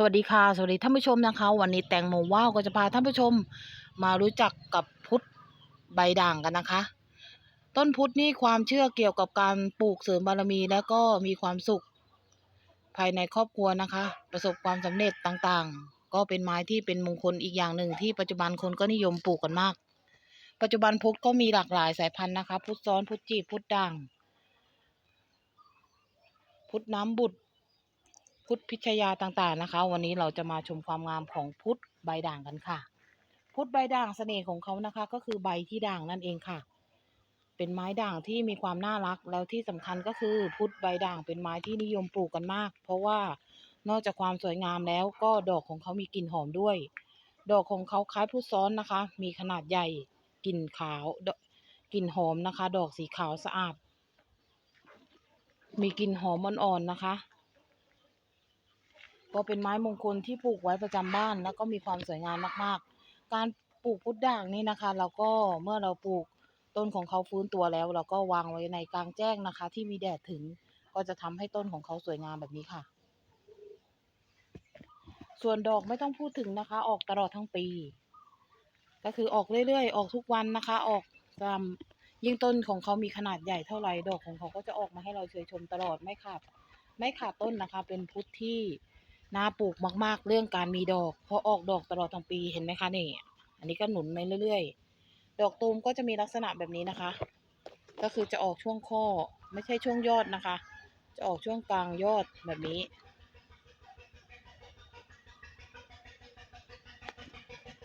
สวัสดีค่ะ สวัสดีท่านผู้ชมนะคะ วันนี้แตงโมว่าวก็จะพาท่านผู้ชมมารู้จักกับพุทธใบด่างกันนะคะ ต้นพุทธนี่ความเชื่อเกี่ยวกับการปลูกเสริมบารมีแล้วก็มีความสุข ภายในครอบครัวนะคะ ประสบความสำเร็จต่างๆ ก็เป็นไม้ที่เป็นมงคลอีกอย่างหนึ่งที่ปัจจุบันคนก็นิยมปลูกกันมาก ปัจจุบันพุทธก็มีหลากหลายสายพันธุ์นะคะ พุทธซ้อนพุทธจีบพุทธด่าง พุทธน้ำบุตร พุทธพิชยาต่างๆนะคะ วันนี้เราจะมาชมความงามของพุทธใบด่างกันค่ะ พุทธใบด่างเสน่ห์ของเขานะคะ ก็คือใบที่ด่างนั่นเองค่ะ เป็นไม้ด่างที่มีความน่ารักแล้วที่สำคัญก็คือพุทธใบด่างเป็นไม้ที่นิยมปลูกกันมาก เพราะว่านอกจากความสวยงามแล้วก็ดอกของเขามีกลิ่นหอมด้วย ดอกของเขาคล้ายพุทธซ้อนนะคะ มีขนาดใหญ่กลิ่นขาวกลิ่นหอมนะคะ ดอกสีขาวสะอาด มีกลิ่นหอมอ่อนๆนะคะ ก็เป็นไม้มงคลที่ปลูกไว้ประจำบ้าน แล้วก็มีความสวยงามมากๆ การปลูกพุทธด่างนี่นะคะ เราก็เมื่อเราปลูกต้นของเขาฟื้นตัวแล้ว เราก็วางไว้ในกลางแจ้งนะคะ ที่มีแดดถึงก็จะทำให้ต้นของเขาสวยงามแบบนี้ค่ะ ส่วนดอกไม่ต้องพูดถึงนะคะ ออกตลอดทั้งปี ก็คือออกเรื่อยๆ ออกทุกวันนะคะ ออกตามยิ่งต้นของเขามีขนาดใหญ่เท่าไหร่ดอกของเขาก็จะออกมาให้เราเชยชมตลอดไม่ขาดไม่ขาดต้นนะคะ เป็นพุทธที่ น่าปลูกมาก ๆ เรื่องการมีดอก เพราะออกดอกตลอดทั้งปีเห็นไหมคะนี่ อันนี้ก็หนุนไปเรื่อย ๆ ดอกตูมก็จะมีลักษณะแบบนี้นะคะ ก็คือจะออกช่วงข้อไม่ใช่ช่วงยอดนะคะ จะออกช่วงกลางยอดแบบนี้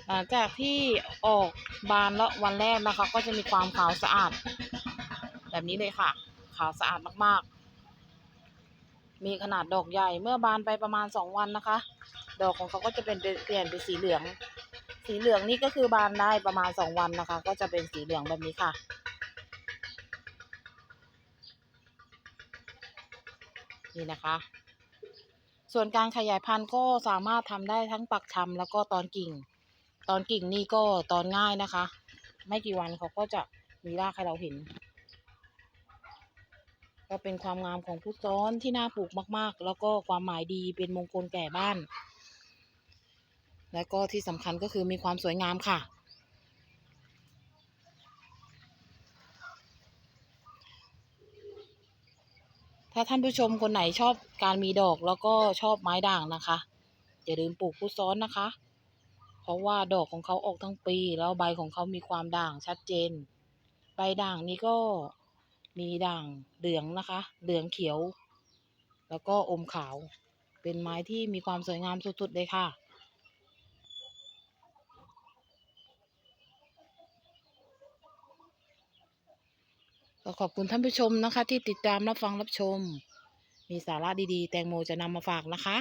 หลังจากที่ออกบานแล้ววันแรกนะคะ ก็จะมีความขาวสะอาด แบบนี้เลยค่ะ ขาวสะอาดมาก ๆ มีขนาดดอกใหญ่เมื่อบานไปประมาณสองวันนะคะ ดอกของเขาก็จะเป็นเปลี่ยนเป็นสีเหลือง สีเหลืองนี่ก็คือบานได้ประมาณสองวันนะคะ ก็จะเป็นสีเหลืองแบบนี้ค่ะ นี่นะคะ ส่วนการขยายพันธุ์ก็สามารถทำได้ทั้งปักชำแล้วก็ตอนกิ่ง ตอนกิ่งนี่ก็ตอนง่ายนะคะ ไม่กี่วันเขาก็จะมีรากให้เราเห็น ก็เป็นความงามของพุทธซ้อนที่น่าปลูกมาก ๆ แล้วก็ความหมายดีเป็นมงคลแก่บ้าน และก็ที่สำคัญก็คือมีความสวยงามค่ะ ถ้าท่านผู้ชมคนไหนชอบการมีดอกแล้วก็ชอบไม้ด่างนะคะ อย่าลืมปลูกพุทธซ้อนนะคะ เพราะว่าดอกของเขาออกทั้งปี แล้วใบของเขามีความด่างชัดเจน ใบด่างนี้ก็ มีด่างเหลืองนะคะ เหลืองเขียว แล้วก็อมขาว เป็นไม้ที่มีความสวยงามสุดๆเลยค่ะ ก็ขอบคุณท่านผู้ชมนะคะ ที่ติดตามรับฟังรับชม มีสาระดีๆ แตงโมจะนำมาฝากนะคะ